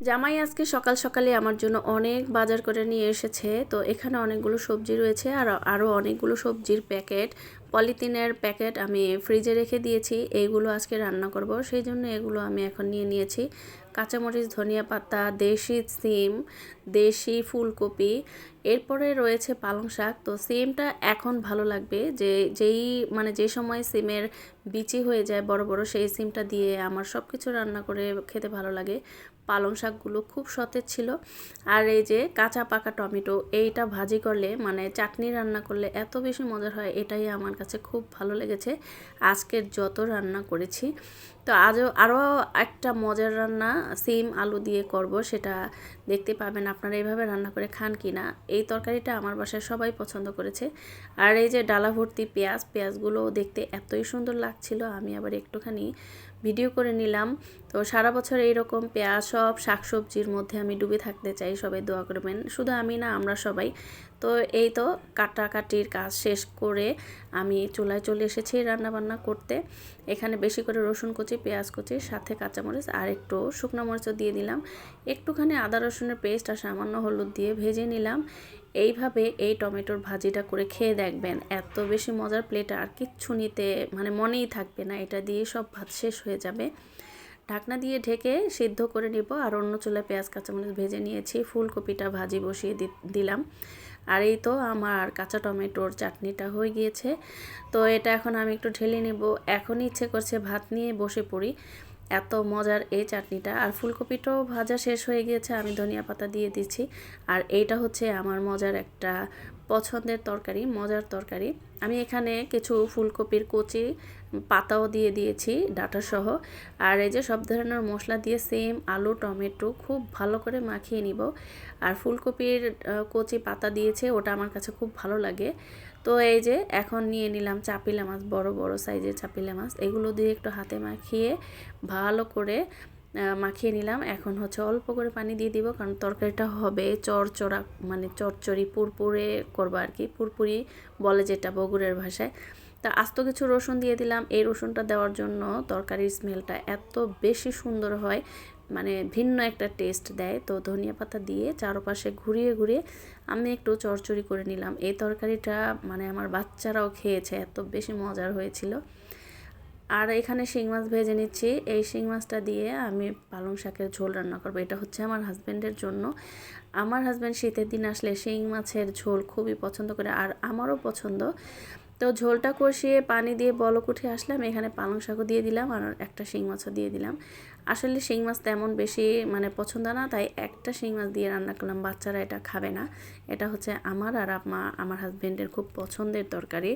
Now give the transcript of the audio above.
জামাই আজকে সকাল সকালে আমার জন্য অনেক বাজার করে নিয়ে এসেছে। তো এখানে অনেকগুলো সবজি রয়েছে আর আরও অনেকগুলো সবজির প্যাকেট, পলিথিনের প্যাকেট আমি ফ্রিজে রেখে দিয়েছি। এইগুলো আজকে রান্না করব, সেই জন্য এগুলো আমি এখন নিয়ে নিয়েছি। কাঁচামরিচ, ধনিয়া পাতা, দেশি সিম, দেশি ফুলকপি, এরপরে রয়েছে পালং শাক। তো সিমটা এখন ভালো লাগবে যে যেই মানে যে সময় সিমের বিচি হয়ে যায় বড় বড়, সেই সিমটা দিয়ে আমার সব কিছু রান্না করে খেতে ভালো লাগে। পালং শাকগুলো খুব সতেজ ছিল। আর এই যে কাঁচা পাকা টমেটো, এইটা ভাজি করলে মানে চাটনি রান্না করলে এত বেশি মজার হয়, এটাই আমার কাছে খুব ভালো লেগেছে। আজকের যত রান্না করেছি। তো আজও আরও একটা মজার রান্না সিম আলু দিয়ে করব, সেটা দেখতে পাবেন আপনারা এইভাবে রান্না করে খান কি না। এই তরকারিটা আমার বাসায় সবাই পছন্দ করেছে। আর এই যে ডালা ভর্তি পেঁয়াজ পেঁয়াজগুলো দেখতে এতই সুন্দর লাগছিল, আমি আবার একটুখানি ভিডিও করে নিলাম। তো সারা বছর এইরকম পেঁয়াজ, সব শাকসবজির মধ্যে আমি ডুবে থাকতে চাই, সবাই দোয়া করবেন। শুধু আমি না, আমরা সবাই। তো এই তো কাটাকাটির কাজ শেষ করে আমি চুলায় চলে এসেছি রান্না বান্না করতে। এখানে বেশি করে রসুন কুচি, পেঁয়াজ কুচি, সাথে কাঁচামরিচ আর একটু শুকনো মরিচও দিয়ে দিলাম। একটুখানি আদা রসুনের পেস্ট আর সামান্য হলুদ দিয়ে ভেজে নিলাম। এইভাবে এই টমেটোর ভাজিটা করে খেয়ে দেখবেন। এত বেশি মজার প্লেট আর কিচ্ছু নিতে মানে মনেই থাকবে না। এটা দিয়ে সব ভাত শেষ হয়ে যাবে। ঢাকনা দিয়ে ঢেকে সিদ্ধ করে নিব আর অন্য চুলায় পেঁয়াজ, কাঁচামরিচ ভেজে নিয়েছি। ফুলকপিটা ভাজি বসিয়ে দিলাম। আর এই তো আমার কাঁচা টমেটোর চাটনিটা হয়ে গিয়েছে। তো এটা এখন আমি একটু ঢেলে নেব। এখনই ইচ্ছে করছে ভাত নিয়ে বসে পড়ি। এত মজার এই চাটনিটা। আর ফুলকপিটাও ভাজা শেষ হয়ে গিয়েছে, আমি ধনিয়া পাতা দিয়ে দিচ্ছি। আর এইটা হচ্ছে আমার মজার একটা পছন্দের তরকারি, মজার তরকারি। আমি এখানে কিছু ফুলকপির কচি, পাতাও দিয়ে দিয়েছি ডাটা সহ আর এই যে সব ধরনের মশলা দিয়ে সেম আলু, টমেটো খুব ভালো করে মাখিয়ে নিব। আর ফুলকপির কচি, পাতা দিয়েছে, ওটা আমার কাছে খুব ভালো লাগে। তো এই যে এখন নিয়ে নিলাম চাপিলা মাছ, বড় বড় সাইজের চাপিলা মাছ। এগুলো দিয়ে একটু হাতে মাখিয়ে ভালো করে মাখিয়ে নিলাম। এখন হচ্ছে অল্প করে পানি দিয়ে দিব, কারণ তরকারিটা হবে চরচড়া মানে চরচড়ি, পুরপুরে করব আর কি। পুরপুরি বলে যেটা বগুড়ের ভাষায়। তা আস্ত কিছু রসুন দিয়ে দিলাম। এই রসুনটা দেওয়ার জন্য তরকারির স্মেলটা এত বেশি সুন্দর হয় মানে ভিন্ন একটা টেস্ট দেয়। তো ধনিয়া পাতা দিয়ে চারপাশে ঘুরিয়ে ঘুরিয়ে আমি একটু চরচড়ি করে নিলাম। এই তরকারিটা মানে আমার বাচ্চারাও খেয়েছে, এত বেশি মজার হয়েছিল। আর এখানে শিং মাছ ভেজে নিচ্ছি। এই শিং মাছটা দিয়ে আমি পালং শাকের ঝোল রান্না করব। এটা হচ্ছে আমার হাজব্যান্ডের জন্য। আমার হাজব্যান্ড শীতের দিন আসলে শিং মাছের ঝোল খুবই পছন্দ করে আর আমারও পছন্দ। তো ঝোলটা কষিয়ে পানি দিয়ে বলক উঠে আসলাম। এখানে পালং শাকও দিয়ে দিলাম আর একটা শিং মাছও দিয়ে দিলাম। আসলে শিং মাছ তেমন বেশি মানে পছন্দ না, তাই একটা শিং মাছ দিয়ে রান্না করলাম। বাচ্চারা এটা খাবে না। এটা হচ্ছে আমার আর আমা আমার হাজব্যান্ডের খুব পছন্দের তরকারি।